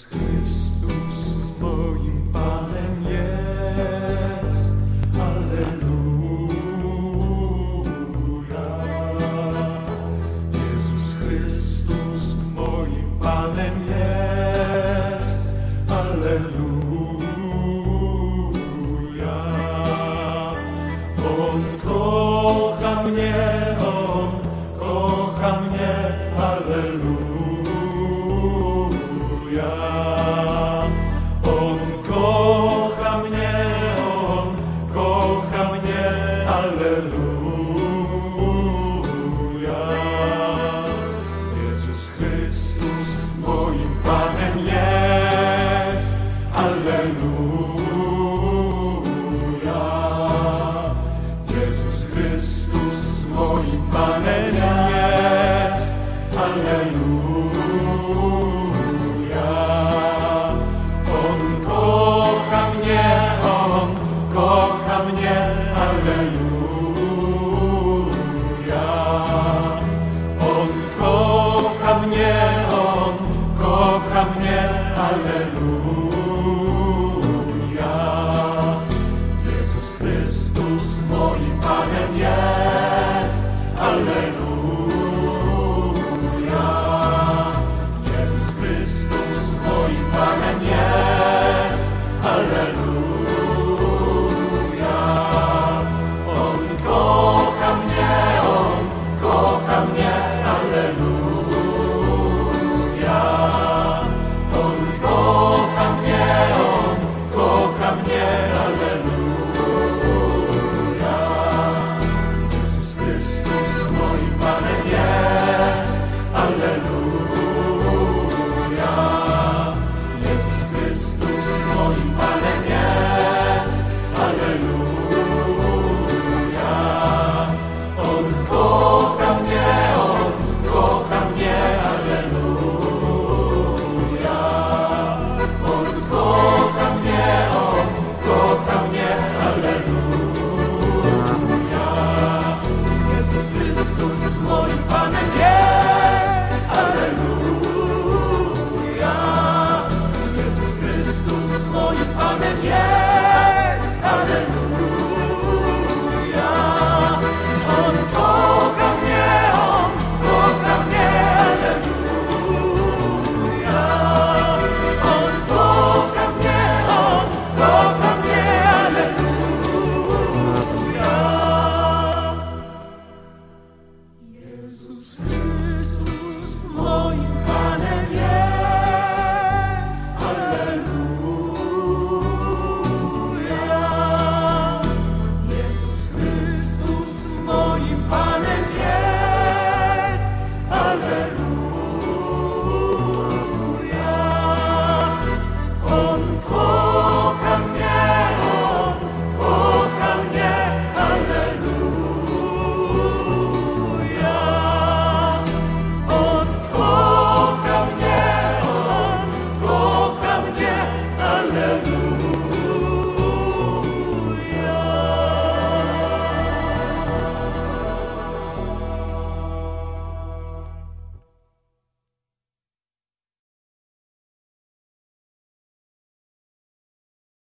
jest Chrystus moim Panem. Chrystus moim Panem jest, Alleluja.